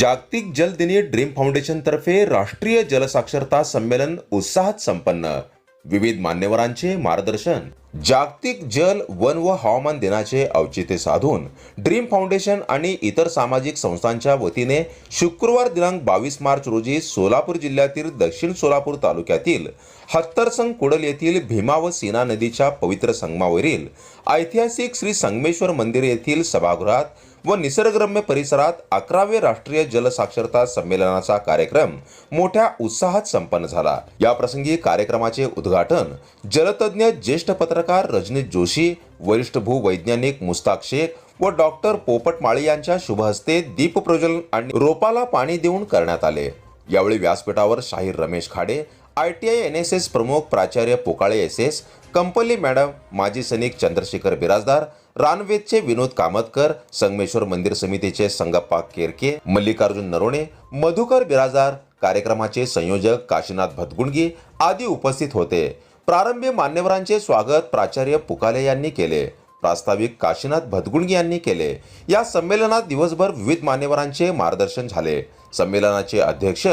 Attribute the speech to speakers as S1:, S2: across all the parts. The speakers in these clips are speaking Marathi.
S1: जागतिक जल दिनी ड्रीम फाउंडेशनतर्फे राष्ट्रीय जलसाक्षरता संमेलन उत्साहात संपन्न. विविध मान्यवरांचे मार्गदर्शन. जागतिक जल वन व हवामान दिनाचे औचित्य साधून ड्रीम फाउंडेशन आणि इतर सामाजिक संस्थांच्या वतीने शुक्रवार दिनांक बावीस मार्च रोजी सोलापूर जिल्ह्यातील दक्षिण सोलापूर तालुक्यातील हत्तरसंग कुडल येथील भीमा व सीना नदीच्या पवित्र संगमावरील ऐतिहासिक श्री संगमेश्वर मंदिर येथील सभागृहात व निसर्गरम्य परिसरात अकरावे राष्ट्रीय जलसाक्षरता संमेलनाचा कार्यक्रम मोठ्या उत्साहात संपन्न झाला. या प्रसंगी कार्यक्रमाचे उद्घाटन जलतज्ञ ज्येष्ठ पत्रकार रजनीत जोशी वरिष्ठ भूवैज्ञानिक मुस्ताक शेख व डॉक्टर पोपट माळी यांच्या शुभहस्ते दीप प्रज्वलन आणि रोपाला पाणी देऊन करण्यात आले. यावेळी व्यासपीठावर शाहीर Ramesh Khade I T I N S S प्रमुख प्राचार्य Pokale S S Kampalli madam माजी सैनिक चंद्रशेखर बिराजदार रानवेदचे विनोद कामतकर संगमेश्वर मंदिर समितीचे संगप्पा केरके मल्लिकार्जुन नरोणे मधुकर बिराजदार कार्यक्रमाचे संयोजक काशीनाथ भतगुणगी आदी उपस्थित होते. प्रारंभी मान्यवरांचे स्वागत प्राचार्य पुकाले यांनी केले. प्रास्ताविक काशीनाथ भदगुणगी यांनी केले. या संमेलनात दिवसभर विविध मान्यवरांचे मार्गदर्शन झाले. संमेलनाचे अध्यक्ष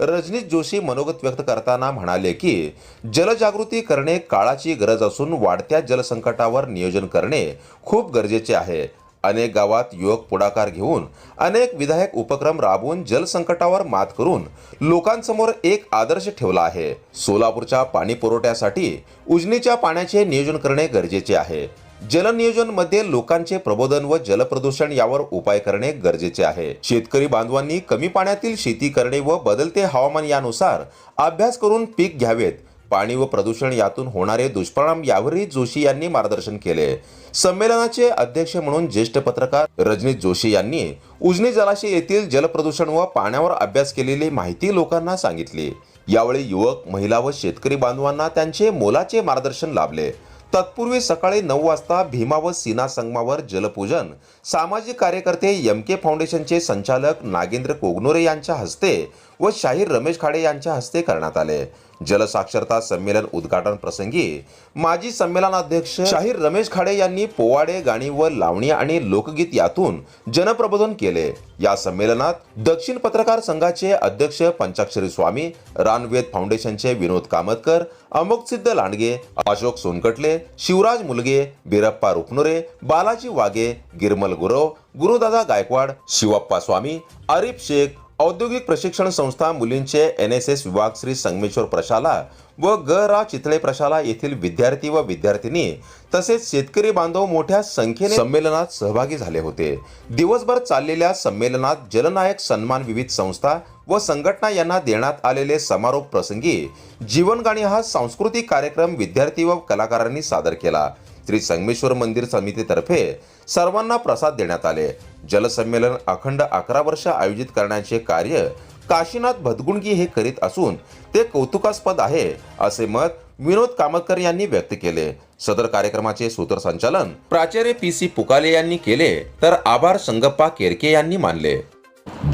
S1: रजनीश जोशी मनोगत व्यक्त करताना म्हणाले की जलजागृती करणे काळाची गरज असून वाढत्या जलसंकटावर नियोजन करणे खूप गरजेचे आहे. अनेक गावात युवक पुढाकार घेऊन अनेक विधायक उपक्रम राबवून जलसंकटावर मात करून लोकांसमोर एक आदर्श ठेवला आहे. सोलापूरच्या पाणी पुरवठ्यासाठी उजनीच्या पाण्याचे नियोजन करणे गरजेचे आहे. जलनियोजनमध्ये लोकांचे प्रबोधन व जलप्रदूषण यावर उपाय करणे गरजेचे आहे. शेतकरी बांधवांनी कमी पाण्यातील शेती करणे व बदलते हवामान यानुसार अभ्यास करून पीक घ्यावेत. पाणी व प्रदूषण यातून होणारे दुष्परिणाम यावरही जोशी यांनी मार्गदर्शन केले. संमेलनाचे अध्यक्ष म्हणून ज्येष्ठ पत्रकार रजनीत जोशी यांनी उजनी जलाशय येथील जलप्रदूषण व पाण्यावर अभ्यास केलेली माहिती लोकांना सांगितली. यावेळी युवक महिला व शेतकरी बांधवांना त्यांचे मोलाचे मार्गदर्शन लाभले. तत्पूर्वी सकाळी नऊ वाजता भीमा व सीना संगमावर जलपूजन. सामाजिक कार्यकर्ते एम के फाउंडेशनचे संचालक नागेंद्र कोगनोरे यांच्या हस्ते व शाहीर रमेश खाडे यांच्या हस्ते करण्यात आले. जलसाक्षरता संमेलन उद्घाटन प्रसंगी माजी संमेलनाध्यक्ष शाहीर रमेश खाडे यांनी पोवाडे गाणी व लावणी आणि लोकगीत यातून जनप्रबोधन केले. या संमेलनात दक्षिण पत्रकार संघाचे अध्यक्ष पंचाक्षरी स्वामी रानवेद फाउंडेशनचे विनोद कामतकर अमोकसिद्ध लांडगे अशोक सोनकटले शिवराज मुलगे बिरप्पा रुपनुरे बालाजी वागे गिरमल गुरव गुरुदादा गायकवाड शिवप्पा स्वामी आरिफ शेख औद्योगिक प्रशिक्षण संस्था मुलींचे एन एस एस विभाग श्री संगमेश्वर प्रशाला व ग रा चितळे प्रशाला येथील विद्यार्थी व विद्यार्थिनी तसेच शेतकरी बांधव मोठ्या संख्येने संमेलनात सहभागी झाले होते. दिवसभर चाललेल्या संमेलनात जलनायक सन्मान विविध संस्था व संघटना यांना देण्यात आलेले समारोप प्रसंगी जीवनगाणी हा सांस्कृतिक कार्यक्रम विद्यार्थी व कलाकारांनी सादर केला. श्री संगमेश्वर मंदिर समितीतर्फे सर्वांना प्रसाद देण्यात आले. जलसंमेलन अखंड अकरा वर्ष आयोजित करण्याचे कार्य काशीनाथ भदगुणगी हे करीत असून ते कौतुकास्पद आहे असे मत विनोद कामतकर यांनी व्यक्त केले. सदर कार्यक्रमाचे सूत्रसंचालन प्राचार्य पी सी पुकाले यांनी केले तर आभार संगप्पा केरके यांनी मानले.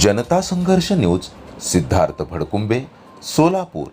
S1: जनता संघर्ष न्यूज सिद्धार्थ भडकुंबे सोलापूर.